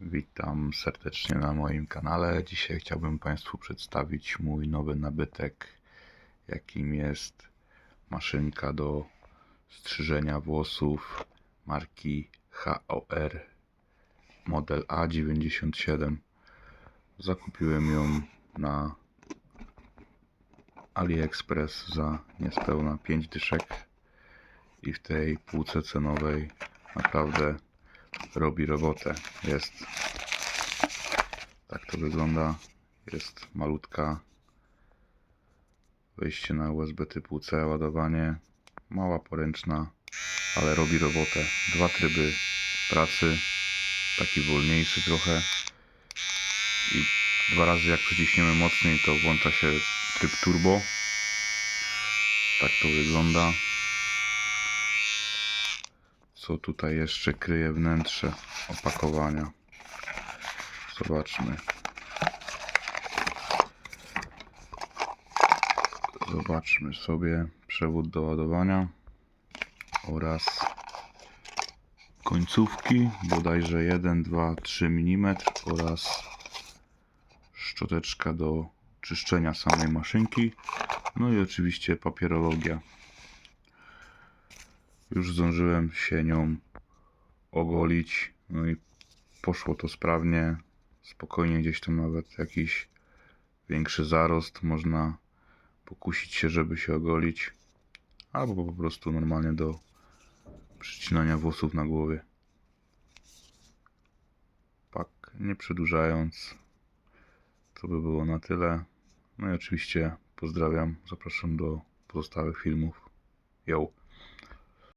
Witam serdecznie na moim kanale. Dzisiaj chciałbym Państwu przedstawić mój nowy nabytek, jakim jest maszynka do strzyżenia włosów marki HOR model A97. Zakupiłem ją na AliExpress za niespełna 5 dyszek i w tej półce cenowej naprawdę robi robotę. Jest tak to wygląda. Jest malutka wejście na USB typu C, ładowanie. Mała poręczna, ale robi robotę. Dwa tryby pracy. Taki wolniejszy trochę. I dwa razy jak przyciśniemy mocniej, to włącza się tryb turbo. Tak to wygląda. Co tutaj jeszcze kryje wnętrze opakowania? Zobaczmy. Zobaczmy sobie przewód do ładowania oraz końcówki, bodajże 1, 2, 3 mm oraz szczoteczka do czyszczenia samej maszynki. No i oczywiście papierologia. Już zdążyłem się nią ogolić, no i poszło to sprawnie. Spokojnie gdzieś tam nawet jakiś większy zarost można pokusić się, żeby się ogolić, albo po prostu normalnie do przycinania włosów na głowie. Tak, nie przedłużając, to by było na tyle. No i oczywiście pozdrawiam, zapraszam do pozostałych filmów. Yo.